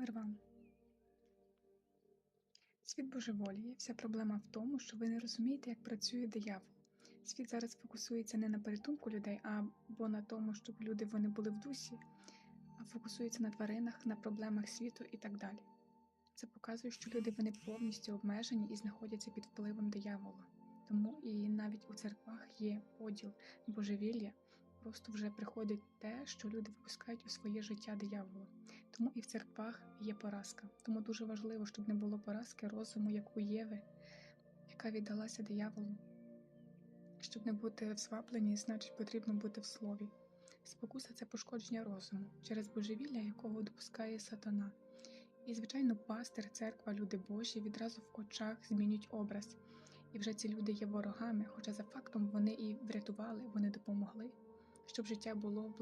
Мир вам. Світ божеволіє. Вся проблема в тому, що ви не розумієте, як працює диявол. Світ зараз фокусується не на порятунку людей, або на тому, щоб люди вони були в дусі, а фокусується на тваринах, на проблемах світу і так далі. Це показує, що люди вони повністю обмежені і знаходяться під впливом диявола. Тому і навіть у церквах є поділ божевілля. Просто вже приходить те, що люди випускають у своє життя диявола. Тому і в церквах є поразка. Тому дуже важливо, щоб не було поразки розуму, як у Єви, яка віддалася дияволу. Щоб не бути в свапленні, значить потрібно бути в слові. Спокуса це пошкодження розуму через божевілля, якого допускає сатана. І, звичайно, пастир, церква, люди Божі відразу в очах змінюють образ. І вже ці люди є ворогами, хоча за фактом вони і врятували, вони допомогли, щоб життя було